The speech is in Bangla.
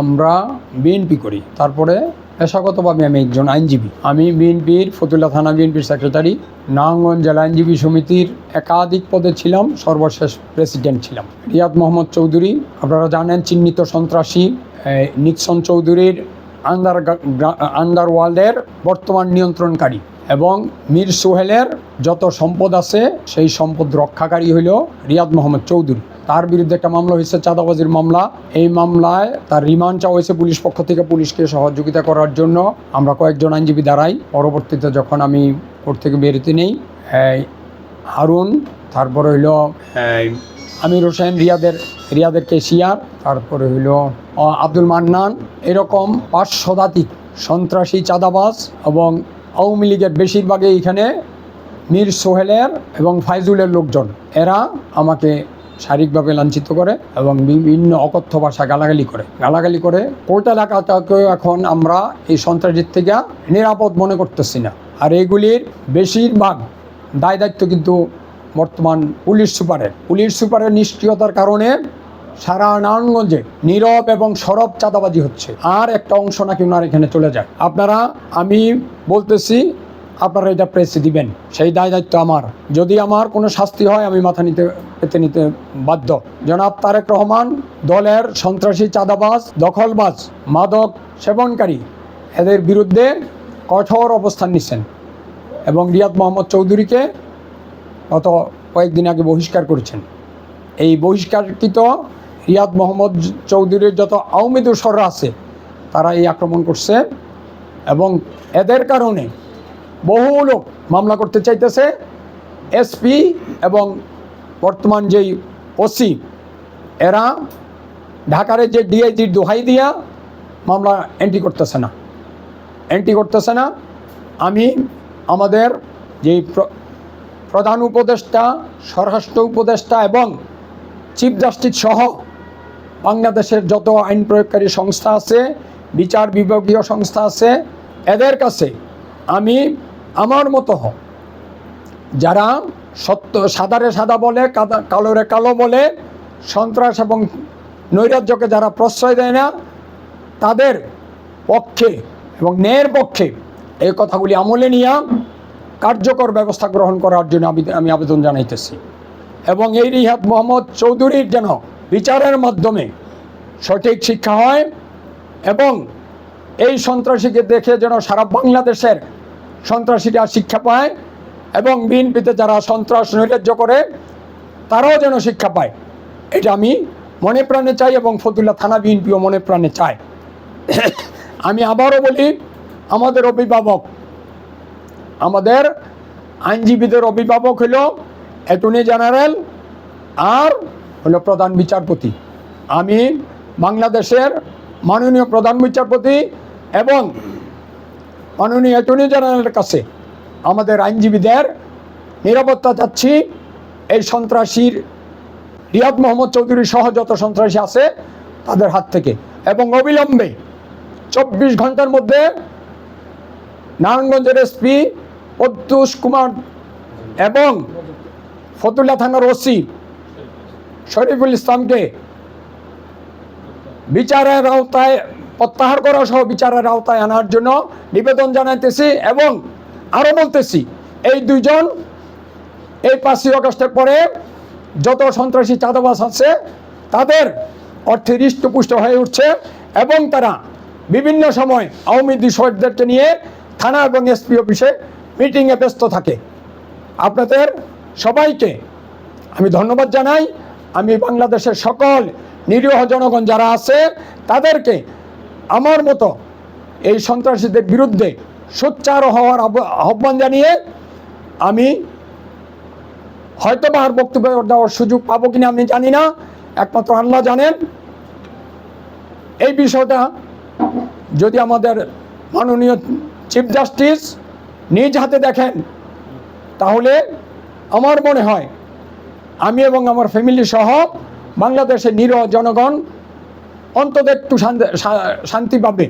আমরা বিএনপি করি। তারপরে পেশাগতভাবে আমি একজন আইনজীবী। আমি বিএনপির ফতুল্লা থানা বিএনপির সেক্রেটারি নারায়ণগঞ্জ জেলা আইনজীবী সমিতির একাধিক পদে ছিলাম, সর্বশেষ প্রেসিডেন্ট ছিলাম। রিয়াদ মোহাম্মদ চৌধুরী, আপনারা জানেন চিহ্নিত সন্ত্রাসী নিক্সন চৌধুরীর আন্ডার আন্ডারওয়ার্ল্ডের বর্তমান নিয়ন্ত্রণকারী এবং মীর সোহেলের যত সম্পদ আছে, সেই সম্পদ রক্ষাকারী হইল রিয়াদ মোহাম্মদ চৌধুরী। তার বিরুদ্ধে একটা মামলা হয়েছে চাঁদাবাজির মামলা। এই মামলায় তার রিমান্ড চাওয়া হয়েছে পুলিশ পক্ষ থেকে পুলিশকে সহযোগিতা করার জন্য। আমরা কয়েকজন আইনজীবী দাঁড়াই। পরবর্তীতে যখন আমি কোর্ট থেকে বেরোতে নেই হারুন তারপরে হইল আমির হোসেন রিয়াদের রিয়াদের কেশিয়ার তারপরে হইল আব্দুল মান্নান। এরকম পাঁচ শতাধিক সন্ত্রাসী চাঁদাবাজ এবং আওয়ামী লীগের বেশিরভাগই এখানে মীর সোহেলের এবং ফাইজুলের লোকজন। এরা আমাকে শারীরিকভাবে লাঞ্ছিত করে এবং বিভিন্ন অকথ্য ভাষা গালাগালি করে। গালাগালি করে কোর্ট এলাকাটাকে এখন আমরা এই সন্ত্রাসীর থেকে নিরাপদ মনে করতেছি না। আর এইগুলির বেশিরভাগ দায় দায়িত্ব কিন্তু বর্তমান পুলিশ সুপারের। পুলিশ সুপারের নিষ্ক্রিয়তার কারণে সারা নারায়ণগঞ্জে নীরব এবং সরব চাঁদাবাজি হচ্ছে। আর একটা অংশ নাকি ওনার এখানে চলে যায়। আপনারা, আমি বলতেছি আপনারা এটা প্রেসে দিবেন। সেই দায় দায়িত্ব আমার। যদি আমার কোনো শাস্তি হয়, আমি মাথা নিতে, পেতে নিতে বাধ্য। জনাব তারেক রহমান, দলের সন্ত্রাসী চাঁদাবাজ, দখলবাজ, মাদক সেবনকারী, এদের বিরুদ্ধে কঠোর অবস্থান নিচ্ছেন এবং রিয়াদ মোহাম্মদ চৌধুরীকে গত কয়েকদিন আগে বহিষ্কার করেছেন। এই বহিষ্কারকৃত রিয়াদ মোহাম্মদ চৌধুরীর যত আওয়ামী দোসররা আছে, তারা এই আক্রমণ করছে এবং এদের কারণে বহু লোক মামলা করতে চাইতেছে এসপি এবং বর্তমান যেই ওসি এরা ঢাকার যে ডিআইজির দোহাই দিয়া মামলা এন্ট্রি করতেছে না। এন্ট্রি করতেছে না। আমি আমাদের যেই প্র- প্রধান উপদেষ্টা, স্বরাষ্ট্র উপদেষ্টা এবং চিফ জাস্টিস সহ বাংলাদেশের যত আইন প্রয়োগকারী সংস্থা আছে, বিচার বিভাগীয় সংস্থা আছে, এদের কাছে আমি আমার মতো হ যারা সত্য, সাদারে সাদা বলে, কাদা, কালোরে কালো বলে, সন্ত্রাস এবং নৈরাজ্যকে যারা প্রশ্রয় দেয় না, তাদের পক্ষে এবং ন্যায়ের পক্ষে এই কথাগুলি আমলে নিয়ে কার্যকর ব্যবস্থা গ্রহণ করার জন্য আমি আমি আবেদন জানাইতেছি। এবং এই রিহাদ মোহাম্মদ চৌধুরীর যেন বিচারের মাধ্যমে সঠিক শিক্ষা হয় এবং এই সন্ত্রাসীকে দেখে যেন সারা বাংলাদেশের সন্ত্রাসীরা শিক্ষা পায় এবং বিএনপিতে যারা সন্ত্রাস নৈরাজ্য করে, তারাও যেন শিক্ষা পায়। এটা আমি মনে প্রাণে চাই এবং ফতুল্লা থানা বিএনপিও মনে প্রাণে চায়। আমি আবারও বলি, আমাদের অভিভাবক, আমাদের আইনজীবীদের অভিভাবক হলো অ্যাটর্নি জেনারেল আর হলো প্রধান বিচারপতি। আমি বাংলাদেশের মাননীয় প্রধান বিচারপতি এবং মাননীয় অ্যাটর্নি জেনারেলের কাছে আমাদের আইনজীবীদের নিরাপত্তা চাচ্ছি। এই সন্ত্রাসীর রিয়াদ মোহাম্মদ চৌধুরী সহ যত সন্ত্রাসী আছে তাদের হাত থেকে। এবং অবিলম্বে চব্বিশ ঘণ্টার মধ্যে নারায়ণগঞ্জের এসপি প্রত্যুষ কুমার এবং ফতুল্লা থানার ওসি শরীফুল ইসলামকে বিচারের আওতায় প্রত্যাহার করা সহ বিচারের আওতায় আনার জন্য নিবেদন জানাইতেছি এবং আরও বলতেছি, এই দুইজন এই পাঁচই অগস্টের পরে যত সন্ত্রাসী চাঁদাবাস আছে, তাদের অর্থে হৃষ্টপুষ্ট হয়ে উঠছে এবং তারা বিভিন্ন সময় আওয়ামী বিষয়দেরকে নিয়ে থানা এবং এসপি অফিসে মিটিংয়ে ব্যস্ত থাকে। আপনাদের সবাইকে আমি ধন্যবাদ জানাই। আমি বাংলাদেশের সকল নিরীহ জনগণ যারা আছে, তাদেরকে আমার মতো এই সন্ত্রাসীদের বিরুদ্ধে সোচ্চার হওয়ার আহ্বান জানিয়ে আমি হয়তো বা আর বক্তব্য দেওয়ার সুযোগ পাবো কিনা আমি জানি না। একমাত্র আল্লাহ জানেন। এই বিষয়টা যদি আমাদের মাননীয় চিফ জাস্টিস নিজ হাতে দেখেন, তাহলে আমার মনে হয় আমি এবং আমার ফ্যামিলি সহ বাংলাদেশের নিরহ জনগণ অন্তত একটু শান্তি পাবে।